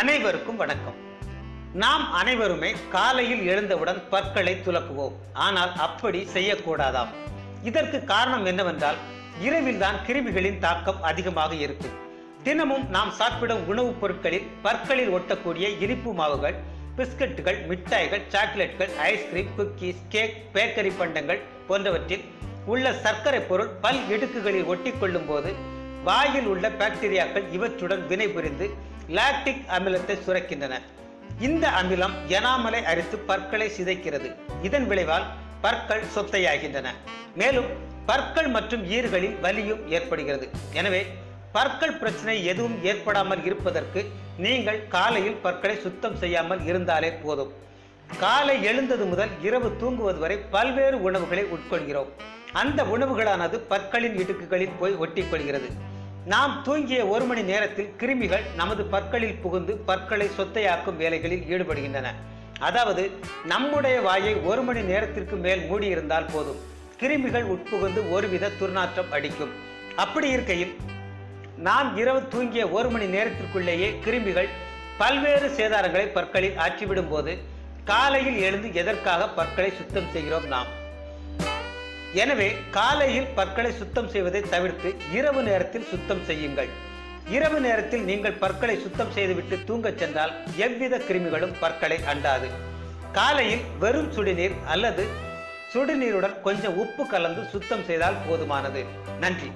அனைவருக்கும் வணக்கம். நாம் அனைவருமே காலையில் எழுந்தவுடன் பற்களை துலக்குவோம். ஆனால் அப்படி செய்யக்கூடாதாம். இதற்கு காரணம் என்னவென்றால் இரவில் தான் கிருமிகளின் தாக்கம் அதிகமாக இருக்கும். தினமும் நாம் சாப்பிடும் உணவுப் பொருட்களில் பற்களில் ஒட்டக்கூடிய இனிப்பு மாவுகள் பிஸ்கட்டுகள் மிட்டாய்கள் சாக்லேட்கள் ice cream cookies cake bakery பண்டங்கள் போன்றவற்றில் உள்ள சர்க்கரை பொருள் பல் இடுக்குகளில் ஒட்டி கொள்ளும் போது வாயில் உள்ள பாக்டீரியாக்கள் இவற்றுடன் வினைபுரிந்து லாக்டிக் அமிலத்தை சுரக்கின்றன. இந்த அமிலம் எனாமலை அரித்து பற்களை சிதைக்கிறது. இதன் விளைவால் பற்கள் சொத்தையாகின்றன. மேலும் பற்கள் மற்றும் ஈர்களில் வலியும் ஏற்படுகிறது. எனவே பற்கள் பிரச்சனை எதுவும் ஏற்படாமல் இருப்பதற்கு நீங்கள் காலையில் பற்களை சுத்தம் செய்யாமல் இருந்தாலே போதும். காலை எழுந்தது முதல் இரவு தூங்குவது வரை பல்வேறு உணவுகளை உட்கொள்கிறோம். அந்த உணவுகளானது பற்களின் இடுக்குகளில் போய் ஒட்டிக்கொள்கிறது. நாம் தூங்கிய ஒரு மணி நேரத்தில் கிருமிகள் நமது பற்களில் புகுந்து பற்களை சொத்தையாக்கும் வேலைகளில் ஈடுபடுகின்றன. அதாவது நம்முடைய வாயை ஒரு மணி நேரத்திற்கு மேல் மூடியிருந்தால் போதும். கிருமிகள் உட்புகுந்து ஒருவித துர்நாற்றம் அடிக்கும். அப்படி இருக்கையில் நாம் இரவு தூங்கிய ஒரு மணி நேரத்திற்குள்ளேயே கிருமிகள் பல்வேறு சேதாரங்களை பற்களில் ஆற்றிவிடும் போது காலையில் எழுந்து எதற்காக பற்களை சுத்தம் செய்கிறோம் நாம்? எனவே காலையில் பற்களை சுத்தம் செய்வதை தவிர்த்து இரவு நேரத்தில் சுத்தம் செய்யுங்கள். இரவு நேரத்தில் நீங்கள் பற்களை சுத்தம் செய்துவிட்டு தூங்கச் சென்றால் எவ்வித கிருமிகளும் பற்களை அண்டாது. காலையில் வெறும் சுடுநீர் அல்லது சுடுநீருடன் கொஞ்சம் உப்பு கலந்து சுத்தம் செய்தால் போதுமானது. நன்றி.